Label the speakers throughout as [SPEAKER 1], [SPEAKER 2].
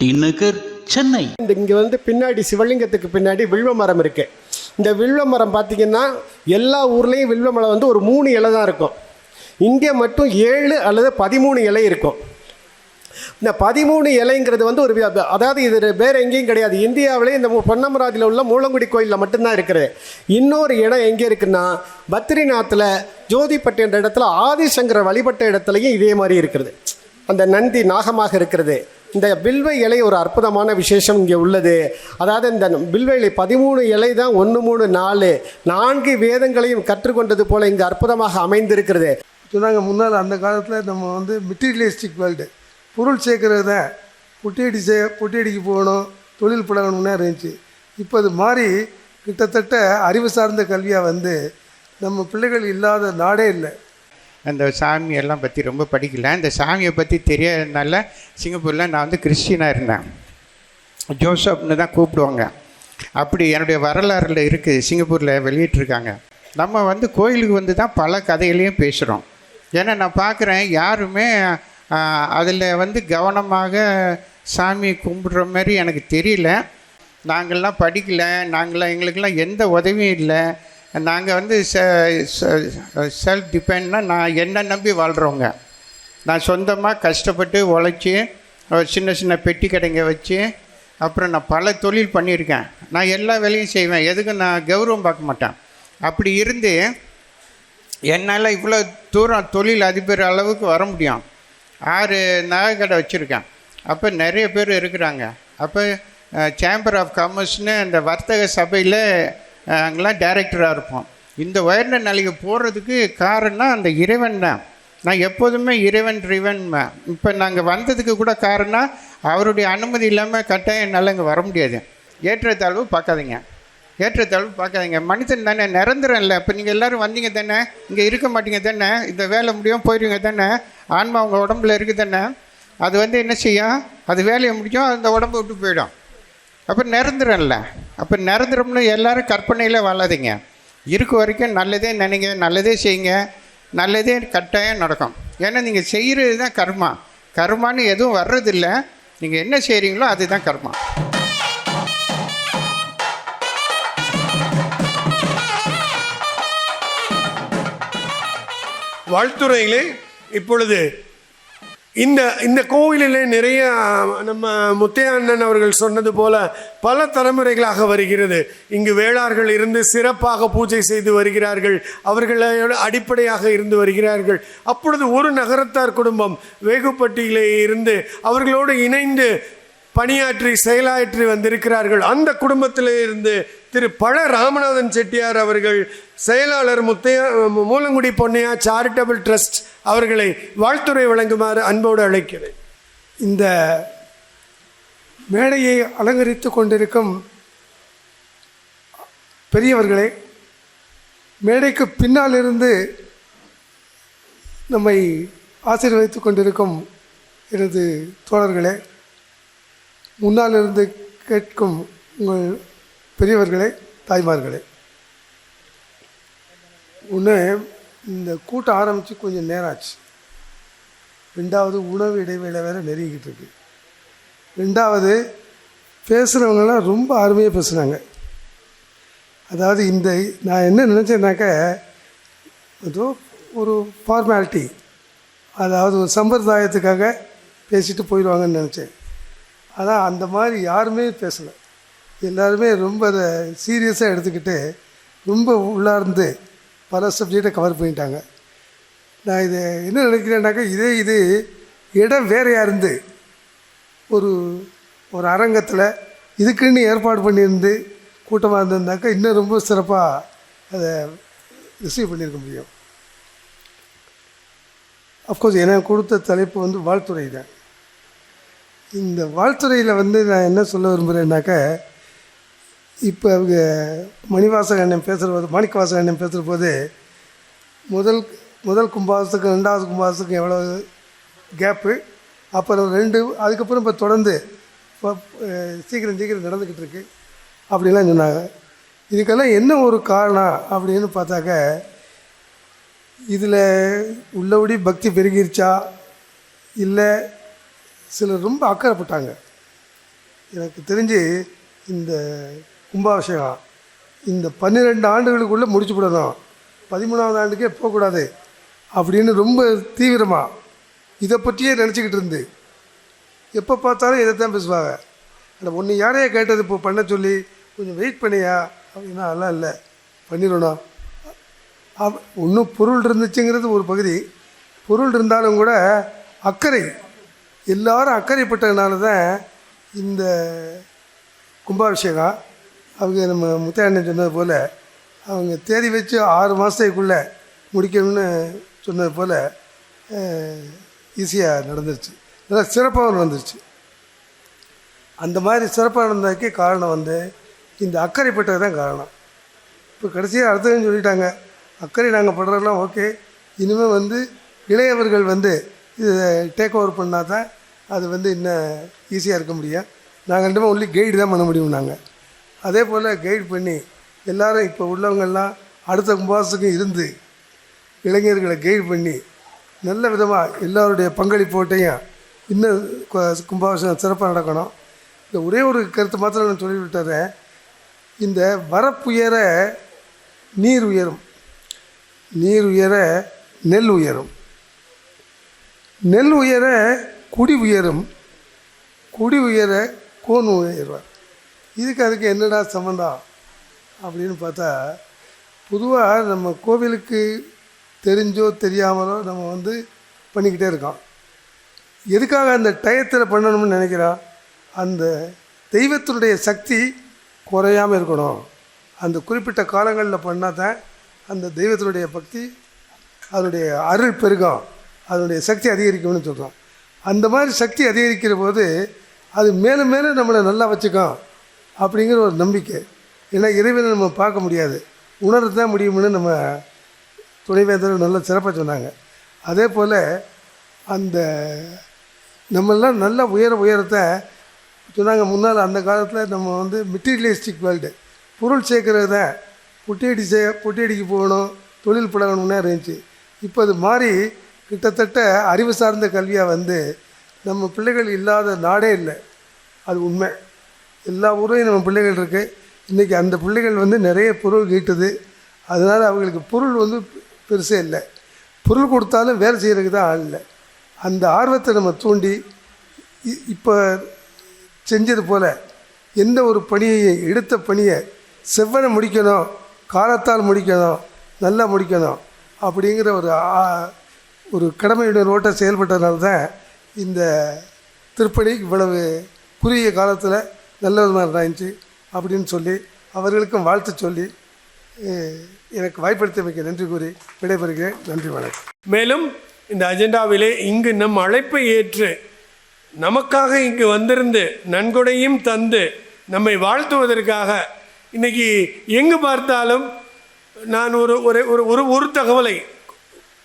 [SPEAKER 1] T Nagar Chennai.
[SPEAKER 2] இந்த இங்கே வந்து பின்னாடி சிவலிங்கத்துக்கு பின்னாடி வில்வ மரம் இருக்கு. இந்த வில்வ மரம் பார்த்தீங்கன்னா எல்லா ஊர்லேயும் வில்வ மரம் வந்து ஒரு மூணு இலை தான் இருக்கும். இங்கே மட்டும் ஏழு அல்லது பதிமூணு இலை இருக்கும். இந்த பதிமூணு இலைங்கிறது வந்து ஒரு வி- அதாவது இது வேறு எங்கேயும் கிடையாது. இந்தியாவிலே இந்த மு- பொன்னமராஜில் உள்ள மூலங்குடி கோயிலில் மட்டும்தான் இருக்கிறது இன்னொரு இடம் எங்கே இருக்குன்னா பத்ரிநாத்தில் ஜோதிப்பட்டு என்ற இடத்துல ஆதிசங்கர வழிபட்ட இடத்துலையும் இதே மாதிரி இருக்கிறது அந்த நந்தி நாகமாக இருக்கிறது. இந்த வில்வ இலை ஒரு அற்புதமான விசேஷம் இங்கே உள்ளது. அதாவது இந்த வில்வ இலை பதிமூணு இலை தான் ஒன்று மூணு நாலு நான்கு வேதங்களையும் கற்றுக்கொண்டது போல இங்கே அற்புதமாக அமைந்திருக்கிறது.
[SPEAKER 3] சொன்னாங்க முன்னால் அந்த காலத்தில் நம்ம வந்து மெட்டீரியலிஸ்டிக் வேர்ல்டு பொருள் சேர்க்கறது தான். பொட்டியடி சே பொட்டியடிக்கு போகணும் தொழில் பழகணும்னா இருந்துச்சு. இப்போ அது மாறி கிட்டத்தட்ட அறிவு சார்ந்த கல்வியாக வந்து நம்ம பிள்ளைகள் இல்லாத நாடே இல்லை.
[SPEAKER 4] அந்த சாமியெல்லாம் பற்றி ரொம்ப படிக்கல. அந்த சாமியை பற்றி தெரியாததுனால சிங்கப்பூரில் நான் வந்து கிறிஸ்டினாக இருந்தேன். ஜோசப்னு தான் கூப்பிடுவாங்க. அப்படி என்னுடைய வரலாறில் இருக்குது சிங்கப்பூரில் வெளியிட்டிருக்காங்க. நம்ம வந்து கோயிலுக்கு வந்து தான் பல கதைகளையும் பேசுகிறோம் ஏன்னா நான் பார்க்குறேன் யாருமே அதில் வந்து கவனமாக சாமி கும்பிடுற மாதிரி எனக்கு தெரியல. நாங்கள்லாம் படிக்கலை நாங்களாம் எங்களுக்கெல்லாம் எந்த உதவியும் இல்லை. நாங்கள் வந்து செல்ஃப் டிபெண்ட்னா நான் என்ன நம்பி வாழ்கிறவங்க நான் சொந்தமாக கஷ்டப்பட்டு உழைச்சி சின்ன சின்ன பெட்டி கடைங்க வச்சு அப்புறம் நான் பல தொழில் பண்ணியிருக்கேன். நான் எல்லா வேலையும் செய்வேன். எதுக்கும் நான் கௌரவம் பார்க்க மாட்டேன்? அப்படி இருந்து என்னால் இவ்வளோ தூரம் தொழில் அதிபர் அளவுக்கு வர முடியும். ஆறு நகை கடை வச்சுருக்கேன். அப்போ நிறைய பேர் இருக்கிறாங்க. அப்போ சேம்பர் ஆஃப் காமர்ஸ்னு அந்த வர்த்தக சபையில் அங்கெல்லாம் டைரக்டராக இருப்போம் இந்த உயர்ந்த நிலைக்கு போகிறதுக்கு காரணம் அந்த இறைவன் தான். நான் எப்போதுமே இறைவன் ரிவன் இப்போ நாங்கள் வந்ததுக்கு கூட காரணம் அவருடைய அனுமதி இல்லாமல் கட்டாயம் என்னால் இங்கே வர முடியாது. ஏற்றத்தாழ்வு பார்க்காதீங்க. ஏற்றத்தாழ்வு பார்க்காதீங்க. மனிதன் தானே நிரந்தரம் இல்லை இப்போ நீங்கள் எல்லோரும் வந்தீங்க தானே இங்கே இருக்க மாட்டீங்க தானே இந்த வேலை முடியும் போயிடுவீங்க தானே ஆன்மா உங்கள் உடம்புல இருக்குது தானே அது வந்து என்ன செய்யும்? அது வேலையை முடியும் அந்த உடம்பு விட்டு போயிடும். அப்போ நிரந்தரம்ல. அப்போ நிரந்தரம்னு எல்லாரும் கற்பனையில் வாழாதீங்க. இருக்க வரைக்கும் நல்லதே நினைங்க நல்லதே செய்யுங்க நல்லதே கட்டாயம் நடக்கும். ஏன்னா நீங்கள் செய்கிறது தான் கர்மா. கர்மான்னு எதுவும் வர்றதில்ல. நீங்கள் என்ன செய்கிறீங்களோ அதுதான் கர்மா.
[SPEAKER 2] வாழ்த்துறையிலே இப்பொழுது இந்த இந்த கோவிலில் நிறைய நம்ம முத்தைய அண்ணன் அவர்கள் சொன்னது போல பல தலைமுறைகளாக வருகிறது. இங்கு வேளார்கள் இருந்து சிறப்பாக பூஜை செய்து வருகிறார்கள். அவர்களோட அடிப்படையாக இருந்து வருகிறார்கள். அப்பொழுது ஒரு நகரத்தார் குடும்பம் வேகுப்பட்டியிலே இருந்து அவர்களோடு இணைந்து பணியாற்றி செயலாற்றி வந்திருக்கிறார்கள். அந்த குடும்பத்தில் இருந்து திரு பழ ராமநாதன் செட்டியார் அவர்கள் செயலாளர் முத்தையா மூலங்குடி பொன்னையா சாரிட்டபிள் ட்ரஸ்ட் அவர்களை வாழ்த்துறை வழங்குமாறு அன்போடு அழைக்கிறேன்.
[SPEAKER 3] இந்த மேடையை அலங்கரித்து கொண்டிருக்கும் பெரியவர்களே மேடைக்கு பின்னால் இருந்து நம்மை ஆசீர்வதித்து கொண்டிருக்கும் எனது தோழர்களே முன்னால் இருந்து கேட்கும் உங்கள் பெரியவர்களே தாய்மார்களே. உன்ன இந்த கூட்டம் ஆரம்பித்து கொஞ்சம் நேரம் ஆச்சு ரெண்டாவது உணவு இடைவேளை வேறு நெருங்கிக்கிட்டு இருக்கு. ரெண்டாவது பேசுகிறவங்களாம் ரொம்ப அருமையாக பேசுனாங்க. அதாவது இந்த நான் என்ன நினச்சேன்னாக்க ஏதோ ஒரு ஃபார்மாலிட்டி அதாவது ஒரு சம்பிரதாயத்துக்காக பேசிட்டு போயிடுவாங்கன்னு நினச்சேன். ஆனால் அந்த மாதிரி யாருமே பேசலை. எல்லாருமே ரொம்ப அதை சீரியஸாக எடுத்துக்கிட்டு ரொம்ப உள்ளார்ந்து பல சப்ஜெக்டை கவர் பண்ணிட்டாங்க. நான் இதை என்ன நினைக்கிறேன்னாக்கா இதே இது இடம் வேறையாக இருந்து ஒரு ஒரு அரங்கத்தில் இதுக்குன்னு ஏற்பாடு பண்ணியிருந்து கூட்டமாக இருந்திருந்தாக்கா இன்னும் ரொம்ப சிறப்பாக அதை ரிசீவ் பண்ணியிருக்க முடியும். அஃப்கோர்ஸ் எனக்கு கொடுத்த தலைப்பு வந்து வாழ்த்துறை தான். இந்த வாழ்த்துறையில் வந்து நான் என்ன சொல்ல விரும்புகிறேன்னாக்க இப்போ அவங்க மணிவாசக அண்ணன் பேசுகிற போது மாணிக்கவாசக அண்ணன் பேசுகிற போது முதல் முதல் கும்பாசத்துக்கும் ரெண்டாவது கும்பாசத்துக்கும் எவ்வளோ கேப்பு அப்புறம் ரெண்டு அதுக்கப்புறம் இப்போ தொடர்ந்து இப்போ சீக்கிரம் சீக்கிரம் நடந்துக்கிட்டு இருக்கு அப்படிலாம் சொன்னாங்க. இதுக்கெல்லாம் என்ன ஒரு காரணம் அப்படின்னு பார்த்தாக்க இதில் உள்ளபடி பக்தி பெருகிருச்சா? இல்லை சிலர் ரொம்ப அக்கறைப்பட்டாங்க. எனக்கு தெரிஞ்சு இந்த கும்பாபிஷேகம் இந்த பன்னிரெண்டு ஆண்டுகளுக்குள்ளே முடிச்சு விடணும். பதிமூணாவது ஆண்டுக்கே போகக்கூடாது அப்படின்னு ரொம்ப தீவிரமாக இதை பற்றியே நினச்சிக்கிட்டு இருந்து. எப்போ பார்த்தாலும் இதை தான் பேசுவாங்க. அந்த ஒன்று யாரையே கேட்டது இப்போ? பண்ண சொல்லி கொஞ்சம் வெயிட் பண்ணியா? அப்படின்னா அதெல்லாம் இல்லை. பண்ணிடணும். ஒன்றும் பொருள் இருந்துச்சுங்கிறது ஒரு பகுதி. பொருள் இருந்தாலும் கூட அக்கறை எல்லாரும் அக்கறைப்பட்டதுனால தான் இந்த கும்பாபிஷேகம். அவங்க நம்ம முத்தையண்ணன் சொன்னது போல் அவங்க தேதி வச்சு ஆறு மாதத்துக்குள்ளே முடிக்கணும்னு சொன்னது போல் ஈஸியாக நடந்துருச்சு. நல்லா சிறப்பாக நடந்துருச்சு அந்த மாதிரி சிறப்பாக நடந்ததுக்கே காரணம் வந்து இந்த அக்கறைப்பட்டது தான் காரணம். இப்போ கடைசியாக அடுத்ததுன்னு சொல்லிட்டாங்க. அக்கறை நாங்கள் படுறதெல்லாம் ஓகே இனிமேல் வந்து இளையவர்கள் வந்து இதை டேக் ஓவர் பண்ணால் தான் அது வந்து இன்னும் ஈஸியாக இருக்க முடியும். நாங்கள் ரெண்டுமே ஒன்லி கைடு தான் பண்ண முடியும் நாங்கள் அதே போல் கைடு பண்ணி எல்லோரும் இப்போ உள்ளவங்கள்லாம் அடுத்த கும்பாசத்துக்கும் இருந்து இளைஞர்களை கைடு பண்ணி நல்ல விதமாக எல்லோருடைய பங்களிப்போட்டையும் இன்னும் கும்பாபிஷேகம் சிறப்பாக நடக்கணும். இந்த ஒரே ஒரு கருத்து மாத்திரம் நான் சொல்லிவிட்டுறேன் இந்த வரப்புயர நீர் உயரும். நீர் உயர நெல் உயரும். நெல் உயர குடி உயரும். குடி உயர கோன் உயர்வார். இதுக்கு அதுக்கு என்னடா சம்மந்தம் அப்படின்னு பார்த்தா பொதுவாக நம்ம கோவிலுக்கு தெரிஞ்சோ தெரியாமலோ நம்ம வந்து பண்ணிக்கிட்டே இருக்கோம். எதுக்காக அந்த டயத்தில் பண்ணணும்னு நினைக்கிறோம் அந்த தெய்வத்தினுடைய சக்தி குறையாமல் இருக்கணும். அந்த குறிப்பிட்ட காலங்களில் பண்ணால் தான் அந்த தெய்வத்தினுடைய பக்தி அதனுடைய அருள் பெருகும். அதனுடைய சக்தி அதிகரிக்கும்னு சொல்கிறோம் அந்த மாதிரி சக்தி அதிகரிக்கிற போது அது மேலும் மேலும் நம்மளை நல்லா வச்சுக்கோம் அப்படிங்கிற ஒரு நம்பிக்கை. ஏன்னா இறைவனை நம்ம பார்க்க முடியாது. உணர்ந்து தான் முடியும்னு நம்ம துணைவேந்தர் நல்ல சிறப்பாக சொன்னாங்க. அதே போல் அந்த நம்மெல்லாம் நல்ல உயர உயரத்தை சொன்னாங்க. முன்னால் அந்த காலத்தில் நம்ம வந்து மெட்டீரியலிஸ்டிக் வேர்ல்டு பொருள் சேர்க்கறது தான் பொட்டியடி செய்ய பொட்டியடிக்கு போகணும் தொழில் பழகணும்னா இருந்துச்சு. இப்போ அது மாறி கிட்டத்தட்ட அறிவு சார்ந்த கல்வியாக வந்து நம்ம பிள்ளைகள் இல்லாத நாடே இல்லை. அது உண்மை. எல்லா ஊரையும் நம்ம பிள்ளைகள் இருக்குது இன்றைக்கி அந்த பிள்ளைகள் வந்து நிறைய பொருள் ஈட்டுது. அதனால் அவங்களுக்கு பொருள் வந்து பெருசே இல்லை. பொருள் கொடுத்தாலும் வேலை செய்கிறதுக்கு தான் ஆள் இல்லை. அந்த ஆர்வத்தை நம்ம தூண்டி இ- இப்போ செஞ்சது போல் எந்த ஒரு பணியை எடுத்த பணியை செவ்வனை முடிக்கணும் காலத்தால் முடிக்கணும் நல்லா முடிக்கணும் அப்படிங்கிற ஒரு ஆ- ஒரு கடமையுடைய ரோட்டை செயல்பட்டதுனால தான் இந்த திருப்பணி இவ்வளவு குறுகிய காலத்தில் நல்ல விதமாக இருந்துச்சு அப்படின்னு சொல்லி அவர்களுக்கும் வாழ்த்து சொல்லி எனக்கு வாய்ப்படுத்தியமைக்கு நன்றி கூறி விடைபெறுகிறேன். நன்றி வணக்கம்.
[SPEAKER 5] மேலும் இந்த அஜெண்டாவிலே இங்கு நம் அழைப்பை ஏற்று நமக்காக இங்கு வந்திருந்து நன்கொடையும் தந்து நம்மை வாழ்த்துவதற்காக இன்னைக்கு எங்கு பார்த்தாலும் நான் ஒரு ஒரு ஒரு ஒரு ஒரு தகவலை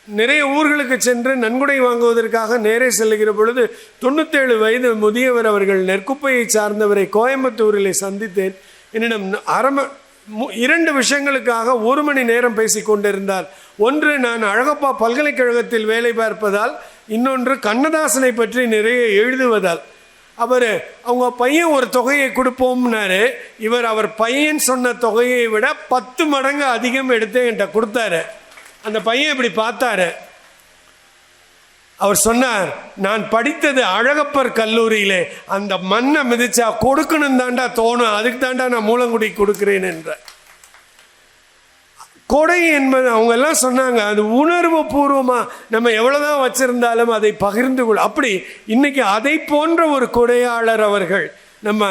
[SPEAKER 5] நிறைய ஊர்களுக்கு சென்று நன்கொடை வாங்குவதற்காக நேரே செல்லுகிற பொழுது தொண்ணூத்தேழு வயது முதியவர் அவர்கள் நெற்குப்பையை சார்ந்தவரை கோயம்புத்தூரிலே சந்தித்தேன். என்னிடம் அரம மு- இரண்டு விஷயங்களுக்காக ஒரு மணி நேரம் பேசிக் கொண்டிருந்தார். ஒன்று நான் அழகப்பா பல்கலைக்கழகத்தில் வேலை பார்ப்பதால் இன்னொன்று கண்ணதாசனை பற்றி நிறைய எழுதுவதால். அவர் அவங்க பையன் ஒரு தொகையை கொடுப்போம்னாரு. இவர் அவர் பையன் சொன்ன தொகையை விட பத்து மடங்கு அதிகம் எடுத்து என்கிட்ட கொடுத்தாரு. அந்த பையன் இப்படி பார்த்தாரு. அவர் சொன்னார் நான் படித்தது அழகப்பர் கல்லூரியிலே அந்த மண்ணை மிதிச்சா கொடுக்கணும் தாண்டா தோணும் அதுக்கு தாண்டா நான் மூலங்குடி கொடுக்குறேன் என்ற கொடை என்பது அவங்க எல்லாம் சொன்னாங்க அது உணர்வு பூர்வமாக நம்ம எவ்வளோதான் வச்சிருந்தாலும் அதை பகிர்ந்து கொள் அப்படி இன்னைக்கு அதை போன்ற ஒரு கொடையாளர் அவர்கள் நம்ம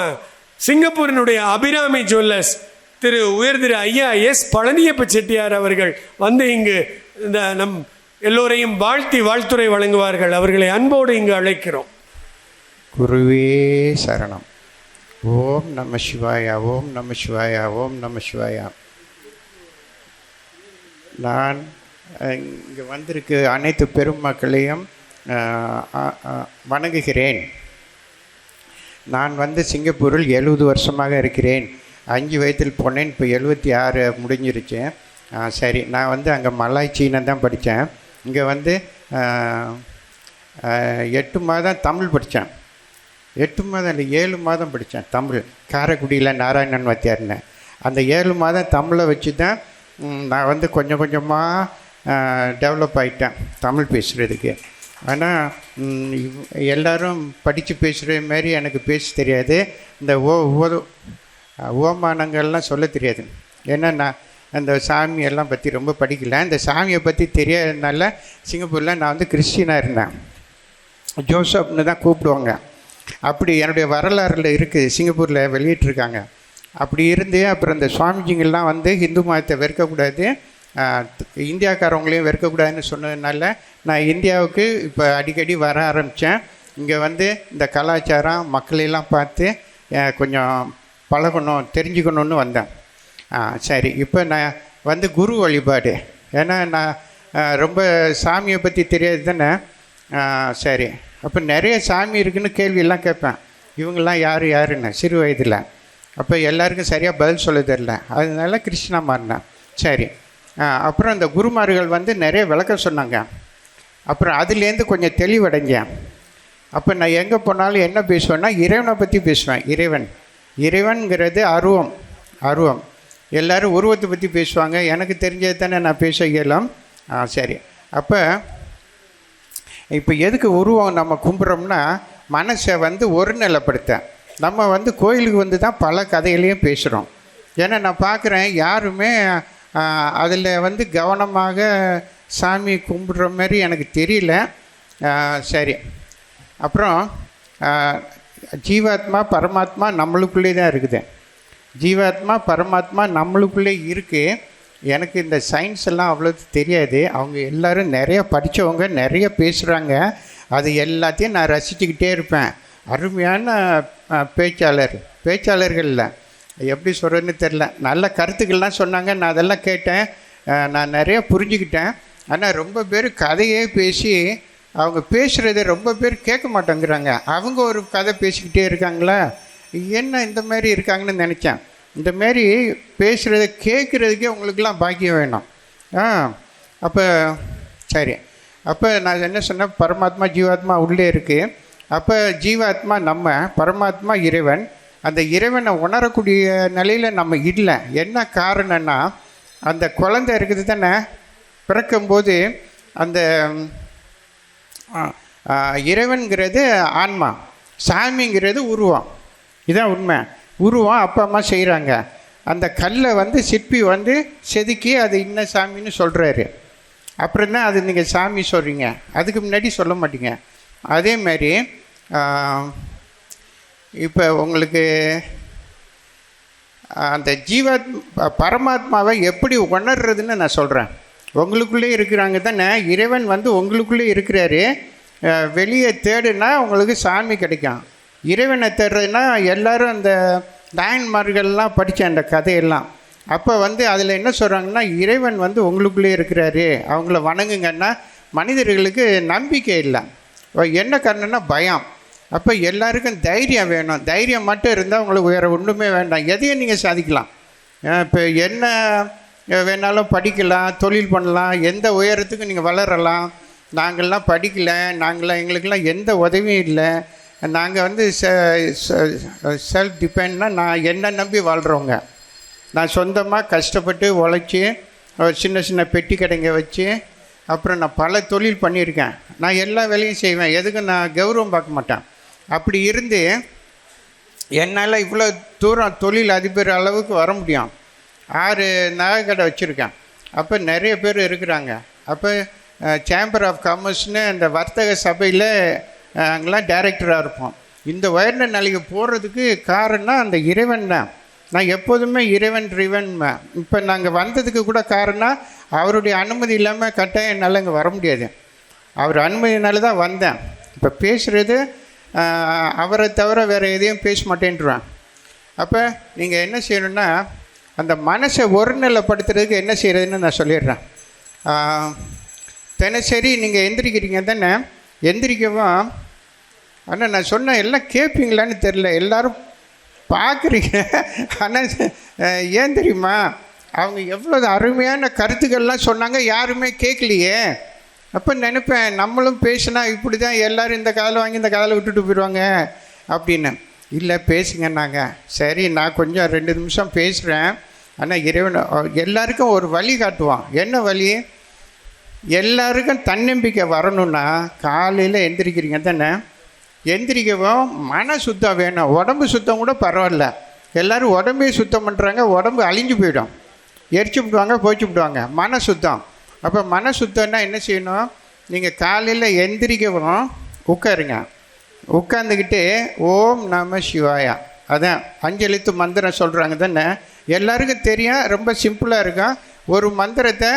[SPEAKER 5] சிங்கப்பூரினுடைய அபிராமி ஜுவல்லர்ஸ் திரு உயர் திரு ஐயா எஸ் பழனியப்ப செட்டியார் அவர்கள் வந்து இங்கு இந்த நம் எல்லோரையும் வாழ்த்தி வாழ்த்துரை வழங்குவார்கள். அவர்களை அன்போடு இங்கு அழைக்கிறோம்.
[SPEAKER 4] குருவே சரணம். ஓம் நம சிவாயா ஓம் நம சிவாயா ஓம் நம சிவாயா. நான் இங்கே வந்திருக்கு அனைத்து பெருமக்களையும் வணங்குகிறேன். நான் வந்து சிங்கப்பூரில் எழுபது வருஷமாக இருக்கிறேன். அஞ்சு வயதில் போனேன் இப்போ எழுபத்தி ஆறு முடிஞ்சிருச்சு. சரி நான் வந்து அங்கே மலாய் சீனம் தான் படித்தேன் இங்கே வந்து எட்டு மாதம் தமிழ் படித்தேன் எட்டு மாதம் இல்லை ஏழு மாதம் படித்தேன் தமிழ். காரைக்குடியில் நாராயணன் வாத்தியார்னு அந்த ஏழு மாதம் தமிழை வச்சு தான் நான் வந்து கொஞ்சம் கொஞ்சமாக டெவலப் ஆகிட்டேன் தமிழ் பேசுகிறதுக்கு ஆனால் எல்லோரும் படித்து பேசுகிற மாதிரி எனக்கு பேச தெரியாது. இந்த ஓ ஓ ஓமானங்கள்லாம் சொல்ல தெரியாது. ஏன்னா நான் அந்த சாமி எல்லாம் பற்றி ரொம்ப படிக்கல. இந்த சாமியை பற்றி தெரியாததுனால சிங்கப்பூரில் நான் வந்து கிறிஸ்டினாக இருந்தேன். ஜோசப்னு தான் கூப்பிடுவாங்க. அப்படி என்னுடைய வரலாறில் இருக்குது சிங்கப்பூரில் வெளியிட்டிருக்காங்க. அப்படி இருந்து அப்புறம் இந்த சுவாமிஜிங்கள்லாம் வந்து ஹிந்து மதத்தை வெறுக்கக்கூடாது. இந்தியாக்காரவங்களையும் வெறுக்கக்கூடாதுன்னு சொன்னதுனால நான் இந்தியாவுக்கு இப்போ அடிக்கடி வர ஆரம்பித்தேன் இங்கே வந்து இந்த கலாச்சாரம் மக்களையெல்லாம் பார்த்து கொஞ்சம் பழகணும் தெரிஞ்சுக்கணுன்னு வந்தேன். ஆ சரி. இப்போ நான் வந்து குரு வழிபாடு. ஏன்னா நான் ரொம்ப சாமியை பற்றி தெரியாது தானே? சரி. அப்போ நிறைய சாமி இருக்குன்னு கேள்வியெல்லாம் கேட்பேன். இவங்கெல்லாம் யார் யாருன்னு சிறு வயதில். அப்போ எல்லாருக்கும் சரியாக பதில் சொல்ல தெரில அதனால கிருஷ்ணா மாறினேன் சரி. அப்புறம் இந்த குருமார்கள் வந்து நிறைய விளக்கம் சொன்னாங்க. அப்புறம் அதுலேருந்து கொஞ்சம் தெளிவடைஞ்சேன். அப்போ நான் எங்கே போனாலும் என்ன பேசுவேன்னா இறைவனை பற்றி பேசுவேன். இறைவன். இறைவன்கிறது அருவம் அருவம். எல்லோரும் உருவத்தை பற்றி பேசுவாங்க. எனக்கு தெரிஞ்சது தானே நான் பேச இயலாம். ஆ சரி. அப்போ இப்போ எதுக்கு உருவம் நம்ம கும்பிட்றோம்னா மனசை வந்து ஒருநிலைப்படுத்த. நம்ம வந்து கோயிலுக்கு வந்து தான் பல கதைகளையும் பேசுகிறோம் ஏன்னா நான் பார்க்குறேன் யாருமே அதில் வந்து கவனமாக சாமி கும்பிடுற மாதிரி எனக்கு தெரியல. சரி. அப்புறம் ஜீவாத்மா பரமாத்மா நம்மளுக்குள்ளே தான் இருக்குது. ஜீவாத்மா பரமாத்மா நம்மளுக்குள்ளே இருக்குது எனக்கு இந்த சயின்ஸ் எல்லாம் அவ்வளோ தெரியாது. அவங்க எல்லாரும் நிறைய படித்தவங்க நிறைய பேசுகிறாங்க அது எல்லாத்தையும் நான் ரசிச்சுக்கிட்டே இருப்பேன். அருமையான பேச்சாளர். பேச்சாளர்களில் எப்படி சொல்கிறதுன்னு தெரில நல்ல கருத்துக்கள்லாம் சொன்னாங்க. நான் அதெல்லாம் கேட்டேன். நான் நிறைய புரிஞ்சுக்கிட்டேன். ஆனால் ரொம்ப பேர் கதையே பேசி அவங்க பேசுகிறத ரொம்ப பேர் கேட்க மாட்டேங்கிறாங்க. அவங்க ஒரு கதை பேசிக்கிட்டே இருக்காங்களா? என்ன இந்த மாதிரி இருக்காங்கன்னு நினச்சேன். இந்த மாதிரி பேசுகிறத கேட்குறதுக்கே உங்களுக்கெல்லாம் பாக்கியம் வேணும். ஆ அப்போ சரி. அப்போ நான் என்ன சொன்னேன்? பரமாத்மா ஜீவாத்மா உள்ளே இருக்குது அப்போ ஜீவாத்மா நம்ம பரமாத்மா இறைவன். அந்த இறைவனை உணரக்கூடிய நிலையில் நம்ம இல்லை. என்ன காரணம்னா அந்த குழந்தை இருக்குது தானே? பிறக்கும்போது அந்த இறைவன்கிறது ஆன்மா. சாமிங்கிறது உருவம். இதான் உண்மை. உருவம் அப்பா அம்மா செய்கிறாங்க அந்த கல்லை வந்து சிற்பி வந்து செதுக்கி அது இன்ன சாமின்னு சொல்கிறாரு அப்புறம் தான் அது நீங்கள் சாமி சொல்கிறீங்க அதுக்கு முன்னாடி சொல்ல மாட்டீங்க. அதே மாதிரி இப்போ உங்களுக்கு அந்த ஜீவாத் பரமாத்மாவை எப்படி உணர்றதுன்னு நான் சொல்கிறேன் உங்களுக்குள்ளே இருக்கிறாங்க தானே? இறைவன் வந்து உங்களுக்குள்ளே இருக்கிறாரு. வெளியே தேடுனா உங்களுக்கு சாமி கிடைக்கும். இறைவனை தேடுறதுனா எல்லாரும் அந்த நாயன்மார்கள்லாம் படித்த அந்த கதையெல்லாம். அப்போ வந்து அதில் என்ன சொல்கிறாங்கன்னா இறைவன் வந்து உங்களுக்குள்ளே இருக்கிறாரு. அவங்கள வணங்குங்கன்னா மனிதர்களுக்கு நம்பிக்கை இல்லை. என்ன காரணம்னா பயம். அப்போ எல்லாருக்கும் தைரியம் வேணும். தைரியம் மட்டும் இருந்தால் உங்களுக்கு வேறு ஒன்றுமே வேண்டாம். எதையும் நீங்கள் சாதிக்கலாம். இப்போ என்ன வேணாலும் படிக்கலாம் தொழில் பண்ணலாம் எந்த உயரத்துக்கு நீங்கள் வளரலாம் நாங்கள்லாம் படிக்கலை நாங்களாம் எங்களுக்கெல்லாம் எந்த உதவியும் இல்லை. நாங்கள் வந்து செல்ஃப் டிபெண்ட்னா நான் என்ன நம்பி வாழ்கிறவங்க நான் சொந்தமாக கஷ்டப்பட்டு உழைச்சி சின்ன சின்ன பெட்டி கடைங்க வச்சு அப்புறம் நான் பல தொழில் பண்ணியிருக்கேன். நான் எல்லா வேலையும் செய்வேன். எதுக்கும் நான் கௌரவம் பார்க்க மாட்டேன்? அப்படி இருந்து என்னால் இவ்வளோ தூரம் தொழில் அதிபர் அளவுக்கு வர முடியும். ஆறு நகைக்கடை வச்சுருக்கேன். அப்போ நிறைய பேர் இருக்கிறாங்க. அப்போ சேம்பர் ஆஃப் காமர்ஸ்னு அந்த வர்த்தக சபையில் அங்கெல்லாம் டைரக்டராக இருப்போம் இந்த உயர்ந்த நிலைக்கு போகிறதுக்கு காரணம் அந்த இறைவன் தான். நான் எப்போதுமே இறைவன் ரிவன் இப்போ நாங்கள் வந்ததுக்கு கூட காரணம் அவருடைய அனுமதி இல்லாமல் கட்டாயம் என்னால் இங்கே வர முடியாது. அவர் அனுமதினால தான் வந்தேன். இப்போ பேசுகிறது அவரை தவிர வேறு எதையும் பேச மாட்டேன்றான். அப்போ நீங்கள் என்ன செய்யணுன்னா அந்த மனசை ஒருநிலைப்படுத்துறதுக்கு என்ன செய்கிறதுன்னு நான் சொல்லிடுறேன். தினசரி நீங்கள் எந்திரிக்கிறீங்க தானே எந்திரிக்கவும் ஆனால் நான் சொன்ன எல்லாம் கேட்பீங்களான்னு தெரில எல்லாரும் பார்க்குறீங்க. ஆனால் ஏன் தெரியுமா? அவங்க எவ்வளோ அருமையான கருத்துக்கள்லாம் சொன்னாங்க யாருமே கேட்கலையே. அப்போ நினைப்பேன் நம்மளும் பேசினா இப்படி தான் எல்லோரும் இந்த காதில் வாங்கி இந்த காதில் விட்டுட்டு போயிடுவாங்க அப்படின்னு. இல்லை பேசுங்கன்னாங்க. சரி நான் கொஞ்சம் ரெண்டு நிமிஷம் பேசுகிறேன் ஆனால் இறைவன் எல்லாருக்கும் ஒரு வழி காட்டுவான். என்ன வழி? எல்லாருக்கும் தன்னம்பிக்கை வரணும்னா காலையில் எந்திரிக்கிறீங்க தானே? எந்திரிக்கவும் மன சுத்தம் வேணும். உடம்பு சுத்தம் கூட பரவாயில்ல. எல்லோரும் உடம்பே சுத்தம் பண்ணுறாங்க உடம்பு அழிஞ்சு போயிடும். எரிச்சு விடுவாங்க போய்ச்சி விடுவாங்க. மன சுத்தம். அப்போ மன சுத்தம்னா என்ன செய்யணும்? நீங்கள் காலையில் எந்திரிக்கவும் உட்காருங்க. உட்காந்துக்கிட்டு ஓம் நம சிவாயா. அதான் அஞ்சலித்து மந்திரம் சொல்கிறாங்க தானே எல்லாருக்கும் தெரியும் ரொம்ப சிம்பிளாக இருக்கும் ஒரு மந்திரத்தை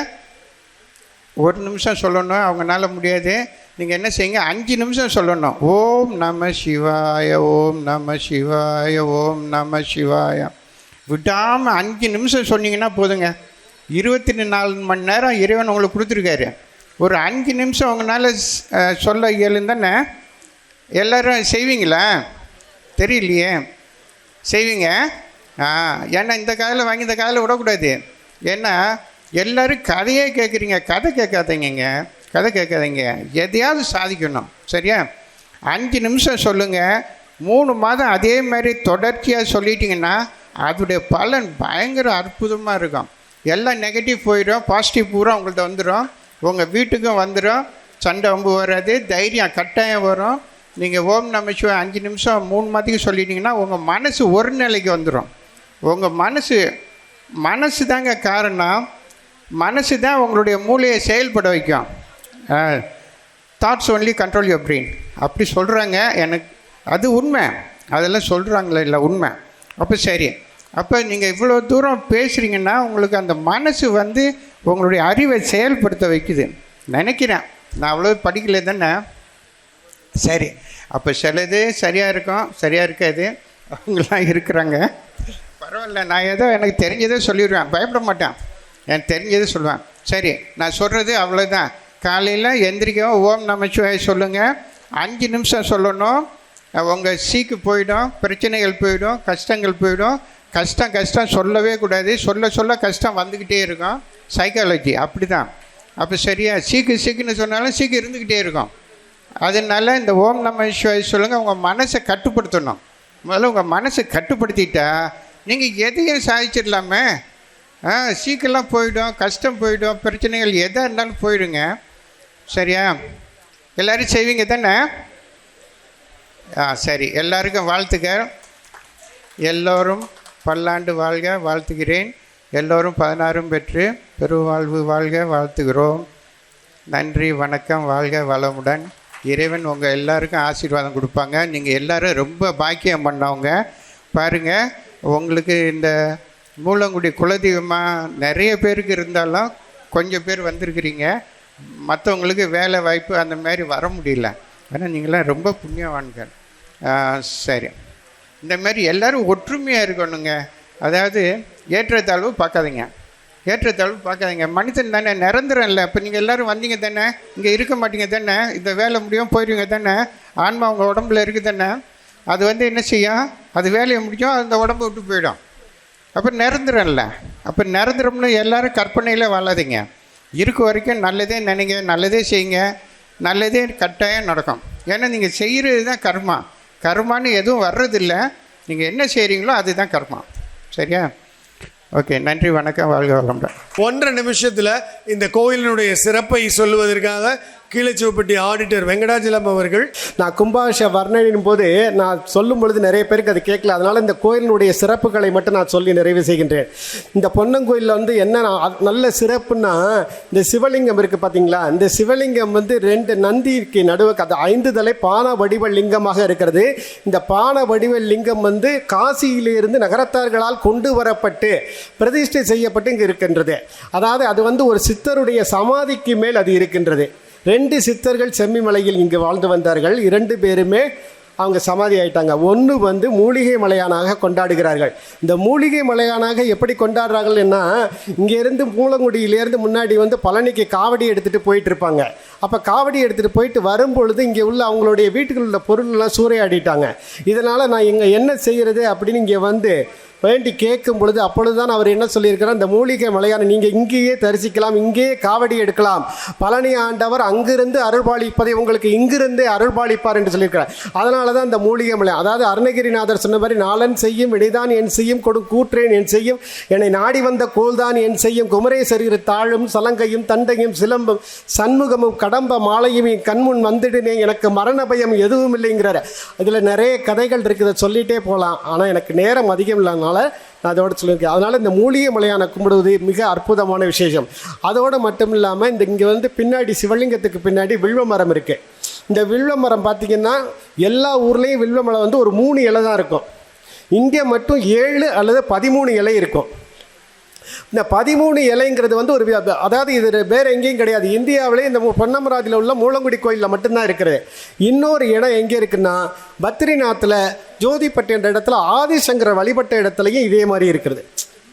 [SPEAKER 4] ஒரு நிமிஷம் சொல்லணும் அவங்களால முடியாது. நீங்கள் என்ன செய்யுங்க அஞ்சு நிமிஷம் சொல்லணும். ஓம் நம சிவாய ஓம் நம சிவாய ஓம் நம சிவாய. விடாமல் அஞ்சு நிமிஷம் சொன்னீங்கன்னா போதுங்க. இருபத்தி நாலு மணி நேரம் இறைவன் உங்களுக்கு கொடுத்துருக்காரு. ஒரு அஞ்சு நிமிஷம் அவங்கனால சொல்ல இயலுந்தானே எல்லோரும் செய்வீங்களா? தெரியலையே. செய்வீங்க? ஆ ஏன்னா இந்த காதில் வாங்கி இந்த காதில் விடக்கூடாது. ஏன்னா எல்லோரும் கதையே கேட்குறீங்க. கதை கேட்காதீங்க கதை கேட்காதீங்க. எதையாவது சாதிக்கணும். சரியா? அஞ்சு நிமிஷம் சொல்லுங்கள் மூணு மாதம் அதே மாதிரி தொடர்ச்சியாக சொல்லிட்டிங்கன்னா அதோடைய பலன் பயங்கர அற்புதமாக இருக்கும். எல்லாம் நெகட்டிவ் போயிடும் பாசிட்டிவ் பூரா உங்கள்கிட்ட வந்துடும் உங்கள் வீட்டுக்கும் வந்துடும் சண்டை வம்பு வராது. தைரியம் கட்டாயம் வரும். நீங்கள் ஓம் நமச்சிவ அஞ்சு நிமிஷம் மூணு மாதத்துக்கு சொல்லிட்டீங்கன்னா உங்கள் மனசு ஒரு நிலைக்கு வந்துடும் உங்கள் மனசு மனசு தாங்க காரணம். மனசு தான் உங்களுடைய மூளையை செயல்பட வைக்கும். Thoughts only control your brain அப்படி சொல்கிறாங்க எனக்கு அது உண்மை. அதெல்லாம் சொல்கிறாங்களே இல்லை உண்மை. அப்போ சரி. அப்போ நீங்கள் இவ்வளோ தூரம் பேசுகிறீங்கன்னா உங்களுக்கு அந்த மனசு வந்து உங்களுடைய அறிவை செயல்படுத்த வைக்குது. நினைக்கிறேன். நான் அவ்வளோ படிக்கல தானே. சரி. அப்போ சிலது சரியாக இருக்கும் சரியாக இருக்காது. அவங்களாம் இருக்கிறாங்க. பரவாயில்ல நான் ஏதோ எனக்கு தெரிஞ்சதை சொல்லிடுவேன். பயப்பட மாட்டேன். எனக்கு தெரிஞ்சதை சொல்லுவேன். சரி நான் சொல்கிறது அவ்வளோதான் காலையில் எந்திரிக்கவும் ஓம் நமச்சிவாய சொல்லுங்கள் அஞ்சு நிமிஷம் சொல்லணும். உங்கள் சீக்கு போயிடும் பிரச்சனைகள் போயிடும் கஷ்டங்கள் போயிடும். கஷ்டம் கஷ்டம் சொல்லவே கூடாது. சொல்ல சொல்ல கஷ்டம் வந்துக்கிட்டே இருக்கும். சைக்காலஜி அப்படி தான் அப்போ சரியா சீக்கு சீக்குன்னு சொன்னாலும் சீக்கு இருந்துக்கிட்டே இருக்கும். அதனால இந்த ஓம் நம சிவாய சொல்லுங்கள் உங்கள் மனசை கட்டுப்படுத்தணும். முதல்ல உங்கள் மனசை கட்டுப்படுத்திட்டா நீங்கள் எதையும் சாதிச்சிடலாமே. ஆ சீக்கிரம் போயிடும் கஷ்டம் போயிடும் பிரச்சனைகள் எதாக இருந்தாலும் போயிடுங்க. சரியா? எல்லோரும் செய்வீங்க தானே? ஆ சரி. எல்லாருக்கும் வாழ்த்துக்க எல்லோரும் பல்லாண்டு வாழ்க வாழ்த்துகிறேன். எல்லோரும் பதினாறும் பெற்று பெருவாழ்வு வாழ்க வாழ்த்துகிறோம். நன்றி வணக்கம் வாழ்க வளமுடன். இறைவன் உங்கள் எல்லாருக்கும் ஆசீர்வாதம் கொடுப்பாங்க. நீங்கள் எல்லோரும் ரொம்ப பாக்கியம் பண்ணவங்க. பாருங்கள் உங்களுக்கு இந்த மூலங்குடி குலதெய்வமாக நிறைய பேருக்கு இருந்தாலும் கொஞ்சம் பேர் வந்திருக்கிறீங்க. மற்றவங்களுக்கு வேலை வாய்ப்பு அந்த மாதிரி வர முடியல. ஆனால் நீங்களாம் ரொம்ப புண்ணியவான்கள். சரி. இந்த மாதிரி எல்லோரும் ஒற்றுமையாக இருக்கணுங்க. அதாவது ஏற்றத்தாழ்வு பார்க்காதீங்க. ஏற்றத்தாழ்வு பார்க்காதீங்க. மனுஷன் தானே நிரந்தரம் இல்லை இப்போ நீங்கள் எல்லோரும் வந்தீங்க தானே இங்கே இருக்க மாட்டீங்க தானே இந்த வேலை முடியும் போயிடுவீங்க தானே ஆன்மா உங்கள் உடம்புல இருக்குது தானே அது வந்து என்ன செய்யும்? அது வேலையை முடிக்கும் அந்த உடம்பு விட்டு போயிடும். அப்போ நிரந்தரம் இல்லை அப்போ நிரந்தரம்னு எல்லோரும் கற்பனையில் வாழாதீங்க. இருக்க வரைக்கும் நல்லதே நினைங்க நல்லதே செய்யுங்க நல்லதே கட்டாயம் நடக்கும். ஏன்னா நீங்கள் செய்கிறது தான் கர்மா. கர்மான்னு எதுவும் வர்றதில்லை. நீங்கள் என்ன செய்கிறீங்களோ அதுதான் கர்மா. சரியா? ஓகே நன்றி வணக்கம் வாழ்க வளமுடன்.
[SPEAKER 5] ஒன்றரை நிமிஷத்தில் இந்த கோயிலினுடைய சிறப்பை சொல்லுவதற்காக கீழச்சிவப்பட்டி ஆடிட்டர் வெங்கடாஜலம் அவர்கள்.
[SPEAKER 2] நான் கும்பாபிஷ வர்ணனின் போது நான் சொல்லும் பொழுது நிறைய பேருக்கு அது கேட்கல. அதனால இந்த கோயிலினுடைய சிறப்புகளை மட்டும் நான் சொல்லி நிறைவு செய்கின்றேன். இந்த பொன்னங்கோயிலில் வந்து என்ன நல்ல சிறப்புன்னா இந்த சிவலிங்கம் இருக்குது பார்த்தீங்களா இந்த சிவலிங்கம் வந்து ரெண்டு நந்திக்கு நடுவுக்கு அது ஐந்து தலை பான வடிவ லிங்கமாக இருக்கிறது. இந்த பான வடிவ லிங்கம் வந்து காசியிலிருந்து நகரத்தார்களால் கொண்டு வரப்பட்டு பிரதிஷ்டை செய்யப்பட்டு இங்கே இருக்கின்றது. அதாவது அது வந்து ஒரு சித்தருடைய சமாதிக்கு மேல் அது இருக்கின்றது. ரெண்டு சித்தர்கள் செம்மிமலையில் இங்கு வாழ்ந்து வந்தார்கள். இரண்டு பேருமே அவங்க சமாதி ஆயிட்டாங்க ஒன்று வந்து மூலிகை மலையானாக கொண்டாடுகிறார்கள். இந்த மூலிகை மலையானாக எப்படி கொண்டாடுறாங்கன்னா இங்கேருந்து மூலங்குடியிலேருந்து முன்னாடி வந்து பழனிக்கு காவடி எடுத்துகிட்டு போயிட்டு இருப்பாங்க. அப்போ காவடி எடுத்துகிட்டு போயிட்டு வரும்பொழுது இங்கே உள்ள அவங்களுடைய வீட்டுக்குள்ள உள்ள பொருளெல்லாம் சூறையாடிட்டாங்க. இதனால் நான் இங்கே என்ன செய்கிறது அப்படின்னு இங்கே வந்து வேண்டி கேட்கும் பொழுது அப்பொழுது தான் அவர் என்ன சொல்லியிருக்கிறார்? இந்த மூலிகை மலையான நீங்கள் இங்கேயே தரிசிக்கலாம் இங்கேயே காவடி எடுக்கலாம். பழனி ஆண்டவர் அங்கிருந்து அருள்பாலிப்பதை உங்களுக்கு இங்கிருந்தே அருள்பாலிப்பார் என்று சொல்லியிருக்கிறார். அதனால தான் இந்த மூலிகை மலை அதாவது அருணகிரிநாதர் சொன்ன மாதிரி நாளன் செய்யும் இடைதான் என் செய்யும் கொடு கூற்றேன் என் செய்யும் என்னை நாடி வந்த கோல்தான் என் செய்யும் குமரேசரிரு தாழும் சலங்கையும் தண்டையும் சிலம்பும் சண்முகமும் கடம்ப மாலையும் என் கண்முன் வந்துடுனே எனக்கு மரண பயம் எதுவும் இல்லைங்கிறார். இதில் நிறைய கதைகள் இருக்குது சொல்லிட்டே போகலாம் ஆனால் எனக்கு நேரம் அதிகம் இல்லாதனால நான் அதோட சொல்லியிருக்கேன். அதனால் இந்த மூலிகை மலையான கும்பிடுவது மிக அற்புதமான விசேஷம். அதோடு மட்டும் இல்லாமல் இந்த இங்கே வந்து பின்னாடி சிவலிங்கத்துக்கு பின்னாடி வில்வ மரம் இருக்குது இந்த வில்வ மரம் பார்த்திங்கன்னா எல்லா ஊர்லேயும் வில்வ மரம் வந்து ஒரு மூணு இலை தான் இருக்கும். இங்கே மட்டும் ஏழு அல்லது பதிமூணு இலை இருக்கும். இந்த பதிமூணு இலைங்கிறது வந்து ஒரு அதாவது இது வேறு எங்கேயும் கிடையாது. இந்தியாவிலே இந்த பொன்னமராஜில் உள்ள மூலங்குடி கோயிலில் மட்டும்தான் இருக்கிறது. இன்னொரு இடம் எங்கே இருக்குன்னா பத்ரிநாத்தில் ஜோதிப்பட்டு என்ற இடத்துல ஆதிசங்கர வழிபட்ட இடத்துலையும் இதே மாதிரி இருக்கிறது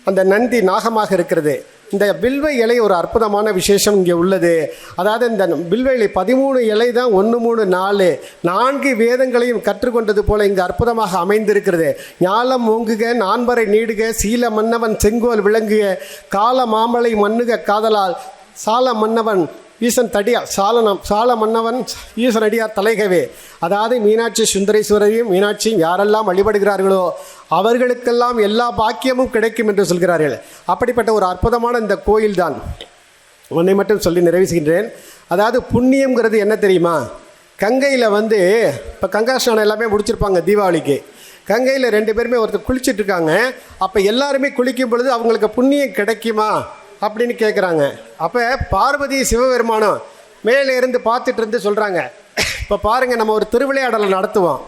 [SPEAKER 2] அந்த நந்தி நாகமாக இருக்கிறது. இந்த வில்வ இலை ஒரு அற்புதமான விசேஷம் இங்கே உள்ளது. அதாவது இந்த வில்வ இலை பதிமூணு இலை தான் ஒன்று மூணு நாலு நான்கு வேதங்களையும் கற்றுக்கொண்டது போல இங்கு அற்புதமாக அமைந்திருக்கிறது. ஞாலம் ஓங்குக நான்பரை நீடுக சீல மன்னவன் செங்கோல் விளங்குக கால மாமலை மண்ணுக காதலால் சால மன்னவன் ஈசன் தடியார் சாலனம் சால மன்னவன் ஈசன் அடியார் தலைகவே. அதாவது மீனாட்சி சுந்தரேஸ்வரையும் மீனாட்சியும் யாரெல்லாம் வழிபடுகிறார்களோ அவர்களுக்கெல்லாம் எல்லா பாக்கியமும் கிடைக்கும் என்று சொல்கிறார்கள். அப்படிப்பட்ட ஒரு அற்புதமான இந்த கோயில்தான். ஒன்றை மட்டும் சொல்லி நிறைவேசுகின்றேன். அதாவது புண்ணியம்ங்கிறது என்ன தெரியுமா? கங்கையில் வந்து இப்போ கங்கா ஸ்நானம் எல்லாமே முடிச்சிருப்பாங்க தீபாவளிக்கு. கங்கையில் ரெண்டு பேருமே ஒருத்தர் குளிச்சுட்டு இருக்காங்க அப்போ எல்லாருமே குளிக்கும் பொழுது அவங்களுக்கு புண்ணியம் கிடைக்குமா? அப்படின்னு கேட்குறாங்க அப்போ பார்வதி சிவபெருமானம் மேலே இருந்து பார்த்துட்டு இருந்து சொல்கிறாங்க இப்போ பாருங்கள் நம்ம ஒரு திருவிளையாடலை நடத்துவோம்.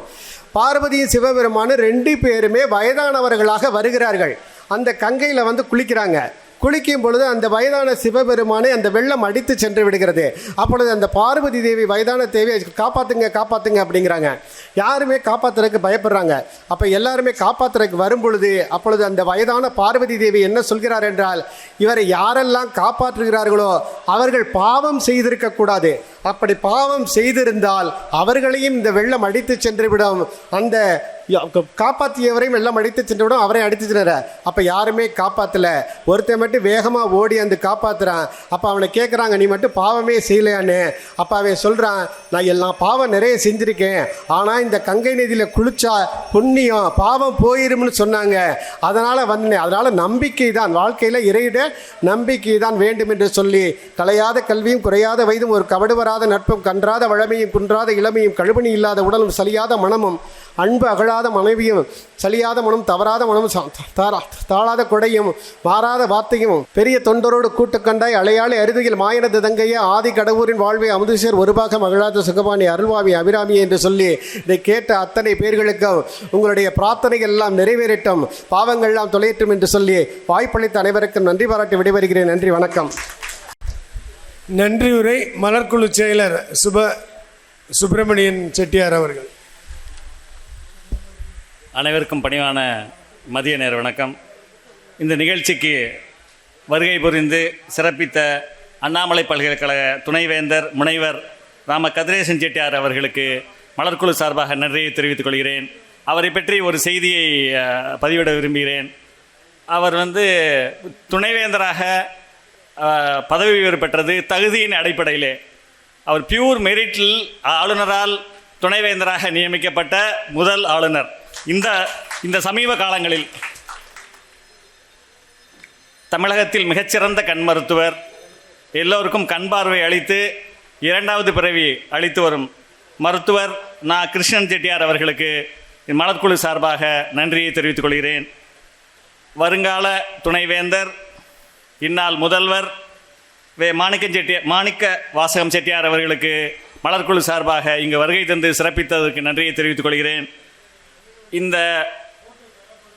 [SPEAKER 2] பார்வதியும் சிவபெருமானும் ரெண்டு பேருமே வயதானவர்களாக வருகிறார்கள். அந்த கங்கையில் வந்து குளிக்கிறாங்க. குளிக்கும் பொழுது அந்த வயதான சிவபெருமானை அந்த வெள்ளம் அடித்து சென்று விடுகிறது. அப்பொழுது அந்த பார்வதி தேவி வயதான தேவியை காப்பாற்றுங்க காப்பாற்றுங்க அப்படிங்கிறாங்க. யாருமே காப்பாத்துறதுக்கு பயப்படுறாங்க. அப்போ எல்லாருமே காப்பாத்துறதுக்கு வரும் பொழுது அப்பொழுது அந்த வயதான பார்வதி தேவி என்ன சொல்கிறார் என்றால் இவரை யாரெல்லாம் காப்பாற்றுகிறார்களோ அவர்கள் பாவம் செய்திருக்கக்கூடாது அப்படி பாவம் செய்திருந்தால் அவர்களையும் இந்த வெள்ளம் அடித்து சென்றுவிடும். அந்த காப்பாற்றியவரையும் வெள்ளம் அடித்து சென்றுவிடும் அவரை அடித்து சென்ற அப்போ யாருமே காப்பாற்றல ஒருத்தன் மட்டும் வேகமாக ஓடி வந்து காப்பாற்றுறான் அப்போ அவனை கேட்குறாங்க நீ மட்டும் பாவமே செய்யலையான்னு அப்போ அவன் சொல்கிறான் நான் எல்லாம் பாவம் நிறைய செஞ்சுருக்கேன். ஆனால் இந்த கங்கை நதியில் குளிச்சா புண்ணியம் பாவம் போயிரும்னு சொன்னாங்க. அதனால் வந்தேன். அதனால் நம்பிக்கை தான். வாழ்க்கையில் இறையிட நம்பிக்கை தான் வேண்டும் என்று சொல்லி கலையாத கல்வியும் குறையாத வயதும் ஒரு கவடுவராக வராத நட்பும் கன்றாத வழமையும் குன்றாத இளமையும் கழுபணி இல்லாத உடலும் சலியாத மனமும் அன்பு அகழாத மனைவியும் சலியாத மனம் தவறாத மனம் தாரா தாழாத கொடையும் மாறாத வார்த்தையும் பெரிய தொண்டரோடு கூட்டு கண்டாய் அலையாளி அருதியில் மாயனது தங்கைய ஆதி கடவுரின் வாழ்வை அமுதுசேர் ஒருபாக அகழாத சுகபாணி அருள்வாமி அபிராமி என்று சொல்லி இதை கேட்ட அத்தனை பேர்களுக்கும் உங்களுடைய பிரார்த்தனைகள் எல்லாம் நிறைவேறட்டும். பாவங்கள் எல்லாம் தொலையட்டும் என்று சொல்லி வாய்ப்பளித்த அனைவருக்கும் நன்றி பாராட்டி விடைபெறுகிறேன். நன்றி வணக்கம்.
[SPEAKER 5] நன்றி உரை மலர்குழு செயலர் சுப சுப்பிரமணியன் செட்டியார் அவர்கள்.
[SPEAKER 6] அனைவருக்கும் பணிவான மதிய நேர வணக்கம். இந்த நிகழ்ச்சிக்கு வருகை புரிந்து சிறப்பித்த அண்ணாமலை பல்கலைக்கழக துணைவேந்தர் முனைவர் ராம கதிரேசன் செட்டியார் அவர்களுக்கு மலர்குழு சார்பாக நன்றியை தெரிவித்துக் கொள்கிறேன். அவரை பற்றி ஒரு செய்தியை பதிவிட விரும்புகிறேன். அவர் வந்து துணைவேந்தராக பதவி உயர்வு பெற்றது தகுதியின் அடிப்படையிலே. அவர் பியூர் மெரிட்டில் ஆளுநரால் துணைவேந்தராக நியமிக்கப்பட்ட முதல் ஆளுநர். இந்த இந்த சமீப காலங்களில் தமிழகத்தில் மிகச்சிறந்த கண் மருத்துவர் எல்லோருக்கும் கண் பார்வை அளித்து இரண்டாவது பிறவி அளித்து வரும் மருத்துவர் நா. கிருஷ்ணன் செட்டியார் அவர்களுக்கு மலர்குழு சார்பாக நன்றியை தெரிவித்துக் கொள்கிறேன். வருங்கால துணைவேந்தர் இந்நாள் முதல்வர் வே மாணிக்கம் செட்டியார் மாணிக்க வாசகம் செட்டியார் அவர்களுக்கு மலர்குழு சார்பாக இங்கு வருகை தந்து சிறப்பித்ததற்கு நன்றியை தெரிவித்துக் கொள்கிறேன். இந்த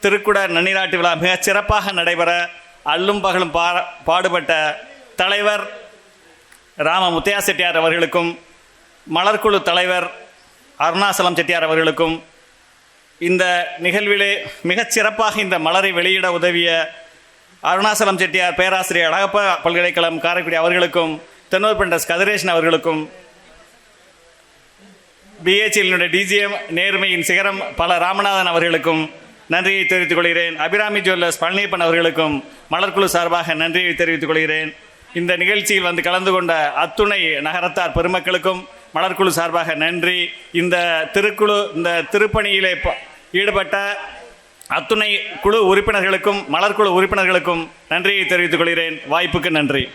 [SPEAKER 6] திருக்குட நன்னிராட்டு விழா மிகச் சிறப்பாக நடைபெற அல்லும் பகலும் பா பாடுபட்ட தலைவர் ராம முத்தையா செட்டியார் அவர்களுக்கும் மலர்குழு தலைவர் அருணாசலம் செட்டியார் அவர்களுக்கும் இந்த நிகழ்விலே மிகச் சிறப்பாக இந்த மலரை வெளியிட உதவிய அருணாசலம் செட்டியார் பேராசிரியர் அழகப்பா பல்கலைக்கழகம் காரைக்குடி அவர்களுக்கும் தென்னூர் பண்டஸ் கதிரேஷன் அவர்களுக்கும் பிஹெச்எல்னுடைய டிஜிஎம் நேர்மையின் சிகரம் பல ராமநாதன் அவர்களுக்கும் நன்றியை தெரிவித்துக் கொள்கிறேன். அபிராமி ஜுவல்லர்ஸ் பழனியப்பன் அவர்களுக்கும் மலர்குழு சார்பாக நன்றியை தெரிவித்துக் கொள்கிறேன். இந்த நிகழ்ச்சியில் வந்து கலந்து கொண்ட அத்துணை நகரத்தார் பெருமக்களுக்கும் மலர்குழு சார்பாக நன்றி. இந்த திருக்குழு இந்த திருப்பணியிலே ப- ஈடுபட்ட அத்துணை குழு உறுப்பினர்களுக்கும் மலர்குழு உறுப்பினர்களுக்கும் நன்றியை தெரிவித்துக் கொள்கிறேன். வாய்ப்புக்கு நன்றி.